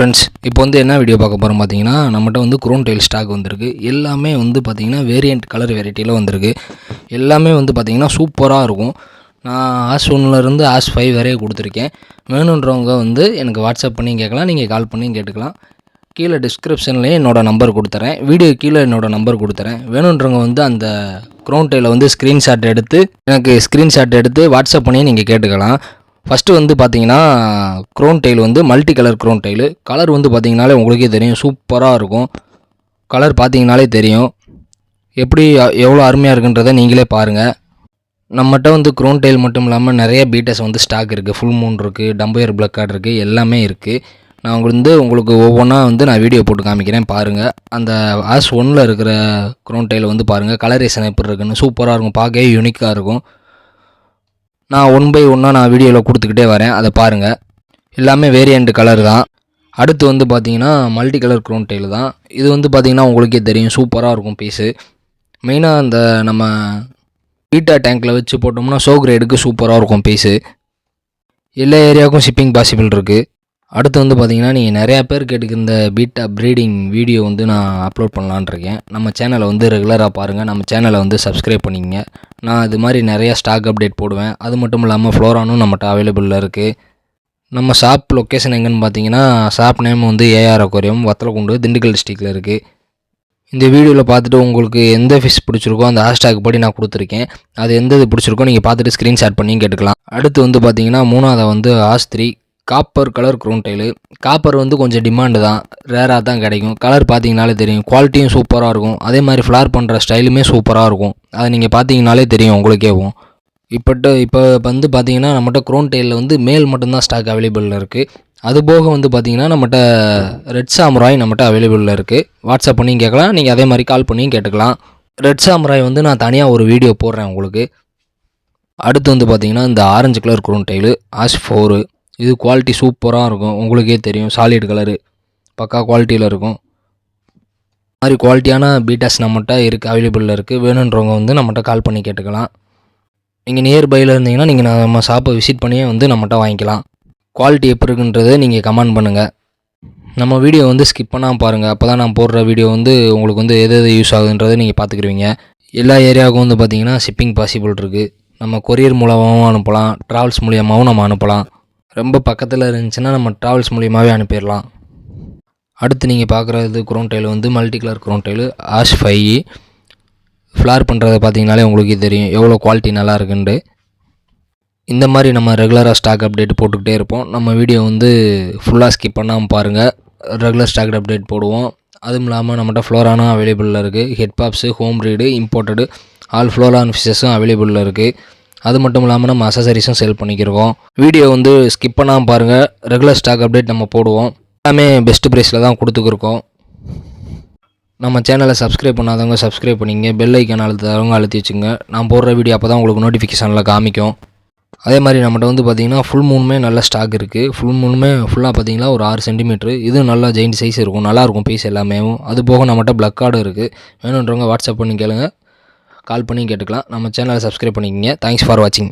Friends இப்போ வந்து என்ன வீடியோ பார்க்க போகிறோம் பார்த்தீங்கன்னா நம்மகிட்ட வந்து குரோன் டெயில் ஸ்டாக் வந்திருக்கு. எல்லாமே வந்து பார்த்தீங்கன்னா வேரியண்ட் கலர் வெரைட்டியில் வந்திருக்கு. எல்லாமே வந்து பார்த்திங்கன்னா சூப்பராக இருக்கும். நான் ஆஸ் ஒன்லேருந்து ஆஸ் ஃபைவ் வரைய கொடுத்துருக்கேன். வேணுன்றவங்க வந்து எனக்கு வாட்ஸ்அப் பண்ணி கேட்கலாம். நீங்கள் கால் பண்ணி கேட்டுக்கலாம். கீழே டிஸ்கிரிப்ஷன்லேயே என்னோடய நம்பர் கொடுத்துறேன். வீடியோ கீழே என்னோடய நம்பர் கொடுத்துறேன். வேணுன்றவங்க வந்து அந்த க்ரோன் டெயிலை வந்து ஸ்க்ரீன்ஷாட் எடுத்து எனக்கு ஸ்க்ரீன்ஷாட் எடுத்து வாட்ஸ்அப் பண்ணி நீங்கள் கேட்டுக்கலாம். ஃபஸ்ட்டு வந்து பார்த்தீங்கன்னா க்ரோன் டெய்ல் வந்து multi colour crown tail colour வந்து பார்த்தீங்கனாலே உங்களுக்கே தெரியும். சூப்பராக இருக்கும். கலர் பார்த்தீங்கனாலே தெரியும். எப்படி எவ்வளோ அருமையாக இருக்குன்றதை நீங்களே பாருங்கள் நம்மகிட்ட வந்து க்ரோன் டெய்ல் மட்டும் இல்லாமல் நிறைய பீட்டஸ் வந்து ஸ்டாக் இருக்குது ஃபுல் மூன் இருக்குது டம்பையர் பிளக் கார்டு இருக்குது எல்லாமே இருக்குது நான் வந்து உங்களுக்கு ஒவ்வொன்றா வந்து நான் வீடியோ போட்டு காமிக்கிறேன். பாருங்கள் அந்த ஆஸ் ஒன்னில் இருக்கிற க்ரோன் டெயில் வந்து பாருங்கள் கலரேஷன் எப்படி இருக்குன்னு சூப்பராக இருக்கும். பார்க்கவே யூனிக்காக இருக்கும். நான் ஒன் பை ஒன்னாக நான் வீடியோவில் கொடுத்துக்கிட்டே வரேன். அதை பாருங்கள் எல்லாமே வேரியண்ட் கலர் தான். அடுத்து வந்து பார்த்தீங்கன்னா மல்டி கலர் க்ரோன் டெயில் தான். இது வந்து பார்த்தீங்கன்னா உங்களுக்கே தெரியும். சூப்பராக இருக்கும் பீஸு மெயினாக அந்த நம்ம பீட்டா டேங்க்கில் வச்சு போட்டோம்னா ஷோ கிரேடுக்கு சூப்பராக இருக்கும் பீஸு எல்லா ஏரியாவுக்கும் ஷிப்பிங் பாசிபிள் இருக்குது அடுத்து வந்து பார்த்திங்கன்னா நீங்கள் நிறையா பேர் கேட்டுக்கிற இந்த பீட்டா ப்ரீடிங் வீடியோ வந்து நான் அப்லோட் பண்ணலான்னு இருக்கேன் நம்ம சேனலை வந்து ரெகுலராக பாருங்கள் நம்ம சேனலை வந்து சப்ஸ்கிரைப் பண்ணிக்கங்க. நான் இது மாதிரி நிறையா ஸ்டாக் அப்டேட் போடுவேன். அது மட்டும் இல்லாமல் ஃப்ளோரானும் நம்மகிட்ட அவைலபிளில் இருக்குது நம்ம ஷாப் லொக்கேஷன் எங்கேன்னு பார்த்தீங்கன்னா ஷாப் நேம் வந்து ஏஆர் அக்வாரியம் வத்தலக்குண்டு திண்டுக்கல் டிஸ்ட்ரிக்டில் இருக்குது இந்த வீடியோவில் பார்த்துட்டு உங்களுக்கு எந்த ஃபிஷ் பிடிச்சிருக்கோ அந்த ஹேஷ்டாக் படி நான் கொடுத்துருக்கேன். அது எந்த இது பிடிச்சிருக்கோ நீங்கள் பார்த்துட்டு ஸ்க்ரீன்ஷாட் பண்ணி கேட்டுக்கலாம். அடுத்து வந்து பார்த்தீங்கன்னா மூணாவது வந்து ஆஸ்திரி copper colour crown tail copper வந்து கொஞ்சம் டிமாண்டு தான். ரேராக தான் கிடைக்கும். கலர் பார்த்தீங்கனாலே தெரியும். குவாலிட்டியும் சூப்பராக இருக்கும். அதே மாதிரி ஃப்ளார் பண்ணுற ஸ்டைலுமே சூப்பராக இருக்கும். அதை நீங்கள் பார்த்தீங்கனாலே தெரியும். உங்களுக்கேவும் இப்போட்ட இப்போ வந்து பார்த்தீங்கன்னா நம்மகிட்ட க்ரோன் டைலில் வந்து மேல் மட்டும்தான் ஸ்டாக் அவைலபிளில் இருக்குது அது போக வந்து பார்த்தீங்கன்னா நம்மகிட்ட ரெட் சாமுராய் நம்மகிட்ட அவைலபிளில் இருக்குது வாட்ஸ்அப் பண்ணியும் கேட்கலாம். நீங்கள் அதே மாதிரி கால் பண்ணியும் கேட்டுக்கலாம். ரெட் சாமுராய் வந்து நான் தனியாக ஒரு வீடியோ போடுறேன் உங்களுக்கு. அடுத்து வந்து பார்த்தீங்கன்னா இந்த orange colour crown tail ash four இது குவாலிட்டி சூப்பராக இருக்கும். உங்களுக்கே தெரியும். சாலிட் கலரு பக்கா குவாலிட்டியில் இருக்கும். மாதிரி குவாலிட்டியான பீட்டாஸ் நம்மகிட்ட இருக்குது அவைலபிளில் இருக்குது வேணுன்றவங்க வந்து நம்மகிட்ட கால் பண்ணி கேட்டுக்கலாம். நீங்கள் நியர்பையில் இருந்தீங்கன்னா நீங்கள் நம்ம ஷாப்பை விசிட் பண்ணியே வந்து நம்மகிட்ட வாங்கிக்கலாம். குவாலிட்டி எப்படி இருக்குன்றதை நீங்கள் கமெண்ட் பண்ணுங்கள் நம்ம வீடியோ வந்து ஸ்கிப் பண்ணாமல் பாருங்கள் அப்போ தான் நான் போடுற வீடியோ வந்து உங்களுக்கு வந்து எது எது யூஸ் ஆகுதுன்றதை நீங்கள் பார்த்துக்குருவீங்க எல்லா ஏரியாவுக்கும் வந்து பார்த்தீங்கன்னா ஷிப்பிங் பாசிபிள் இருக்குது நம்ம கொரியர் மூலமாகவும் அனுப்பலாம். ட்ராவல்ஸ் மூலியமாகவும் நம்ம அனுப்பலாம். ரொம்ப பக்கத்தில் இருந்துச்சுன்னா நம்ம ட்ராவல்ஸ் மூலியமாகவே அனுப்பிடலாம். அடுத்து நீங்கள் பார்க்குறது குரோன் டைல் வந்து மல்டி கலர் குரோன் டைலு ஆஷ் ஃபை ஃப்ளார் பண்ணுறத பார்த்தீங்கனாலே உங்களுக்கு தெரியும் எவ்வளோ குவாலிட்டி நல்லா இருக்குன்ட்டு. இந்த மாதிரி நம்ம ரெகுலராக ஸ்டாக் அப்டேட் போட்டுக்கிட்டே இருப்போம். நம்ம வீடியோ வந்து ஃபுல்லாக ஸ்கிப் பண்ணாமல் பாருங்கள் ரெகுலர் ஸ்டாக் அப்டேட் போடுவோம். அதுவும் இல்லாமல் நம்மகிட்ட ஃப்ளோரானும் அவைலபிளில் இருக்குது ஹெட் பாப்ஸு ஹோம் ரீடு இம்போர்ட்டடு ஆல் ஃப்ளோரான் ஃபிஷஸும் அவைலபிளில் இருக்குது அது மட்டும் இல்லாமல் நம்ம அசசரிஸும் சேல் பண்ணிக்கிருக்கோம். வீடியோ வந்து ஸ்கிப் பண்ணாமல் பாருங்கள் ரெகுலர் ஸ்டாக் அப்டேட் நம்ம போடுவோம். எல்லாமே பெஸ்ட் ப்ரைஸில் தான் கொடுத்துக்கிருக்கோம். நம்ம சேனலை சப்ஸ்கிரைப் பண்ணாதவங்க சப்ஸ்கிரைப் பண்ணிங்க. பெல் ஐக்கான் அழுத்தாதவங்க அழுத்தி வச்சுங்க. நான் போடுற வீடியோ அப்போ தான் உங்களுக்கு நோட்டிஃபிகேஷனில் காமிக்கும். அதே மாதிரி நம்மகிட்ட வந்து பார்த்திங்கன்னா ஃபுல் மூணுமே நல்ல ஸ்டாக் இருக்குது ஃபுல் மூணுமே ஃபுல்லாக பார்த்தீங்கன்னா ஒரு ஆறு சென்டிமீட்ரு இதுவும் நல்லா ஜெயிண்ட் சைஸ் இருக்கும். நல்லாயிருக்கும் பீஸ் எல்லாமே அது போக நம்மகிட்ட பிளக் கார்டு இருக்குது வேணுன்றவங்க வாட்ஸ்அப் பண்ணி கேளுங்கள் கால் பண்ணி கேட்டுக்கலாம். நம்ம சேனலை சப்ஸ்கிரைப் பண்ணிக்கோங்க. தேங்க்ஸ் ஃபார் வாட்சிங்